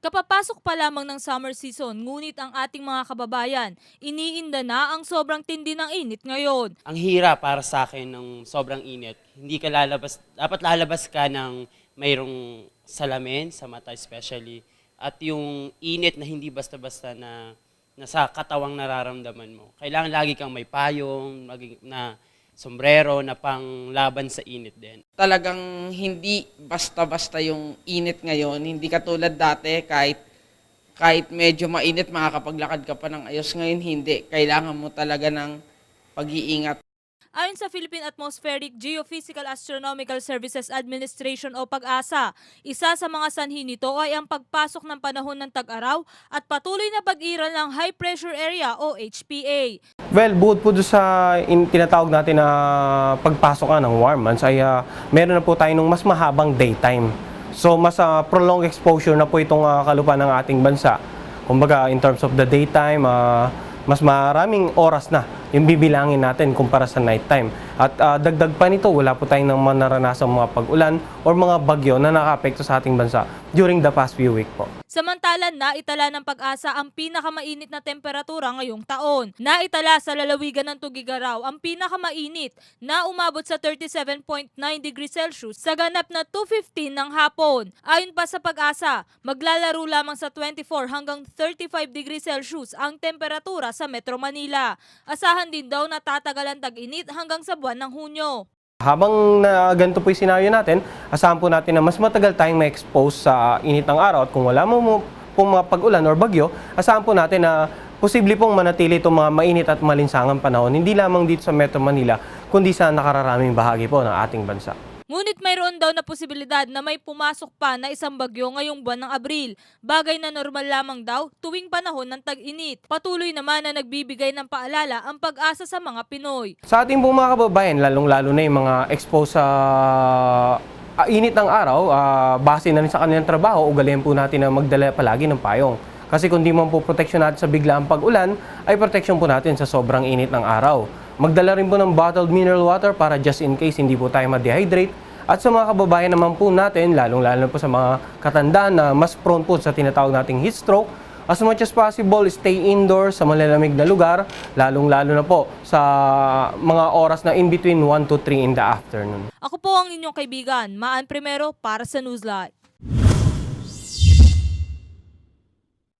Kapapasok pa lamang ng summer season, ngunit ang ating mga kababayan, iniinda na ang sobrang tindi ng init ngayon. ang hirap para sa akin ng sobrang init. Hindi ka lalabas, dapat lalabas ka ng mayroong salamin sa mata especially. At yung init na hindi basta-basta na nasa katawang nararamdaman mo. Kailangan lagi kang may payong, lagi na sombrero na pang laban sa init din. talagang hindi basta-basta yung init ngayon. Hindi katulad dati kahit kahit medyo mainit makakapaglakad ka pa ng ayos. Ngayon hindi. Kailangan mo talaga ng pag-iingat. Ayon sa Philippine Atmospheric Geophysical Astronomical Services Administration o PAG-ASA, isa sa mga sanhi nito ay ang pagpasok ng panahon ng tag-araw at patuloy na pag-iral ng high pressure area o HPA. Well, bukod po doon sa in, tinatawag natin na pagpasok ng warm months ay ah, meron na po tayo ng mas mahabang daytime. So mas ah, prolonged exposure na po itong uh, kalupa ng ating bansa. Kumbaga in terms of the daytime, ah, mas maraming oras na yung bibilangin natin kumpara sa nighttime. At ah, dagdag pa nito, wala po tayong nang naranasan mga pag-ulan or mga bagyo na nakapekto sa ating bansa during the past few week po. Samantalan, naitala ng pag-asa ang pinakamainit na temperatura ngayong taon. Naitala sa lalawigan ng Tugigaraw ang pinakamainit na umabot sa 37.9 degrees Celsius sa ganap na 2.15 ng hapon. Ayon pa sa pag-asa, maglalaro lamang sa 24 hanggang 35 degrees Celsius ang temperatura sa Metro Manila. Asahan din daw na tatagal ang tag-init hanggang sa buwan ng Hunyo. Habang na ganito po yung senaryo natin, asahan po natin na mas matagal tayong ma-expose sa init ng araw at kung wala mo pong mga pag-ulan or bagyo, asahan po natin na posible pong manatili itong mga mainit at malinsangang panahon, hindi lamang dito sa Metro Manila, kundi sa nakararaming bahagi po ng ating bansa. Ngunit mayroon daw na posibilidad na may pumasok pa na isang bagyo ngayong buwan ng Abril. Bagay na normal lamang daw tuwing panahon ng tag-init. Patuloy naman na nagbibigay ng paalala ang pag-asa sa mga Pinoy. Sa ating mga kababayan, lalong-lalo na yung mga exposed sa ah, init ng araw, ah, base na rin sa kanilang trabaho, ugalian po natin na magdala palagi ng payong. Kasi kung di man po proteksyon natin sa biglaang pag-ulan, ay proteksyon po natin sa sobrang init ng araw. Magdala rin po ng bottled mineral water para just in case hindi po tayo ma-dehydrate. At sa mga kababayan naman po natin, lalong-lalo po sa mga katandaan na mas prone po sa tinatawag nating heat stroke, as much as possible, stay indoors sa malalamig na lugar, lalong-lalo na po sa mga oras na in between 1 to 3 in the afternoon. Ako po ang inyong kaibigan, Maan Primero para sa Newslight.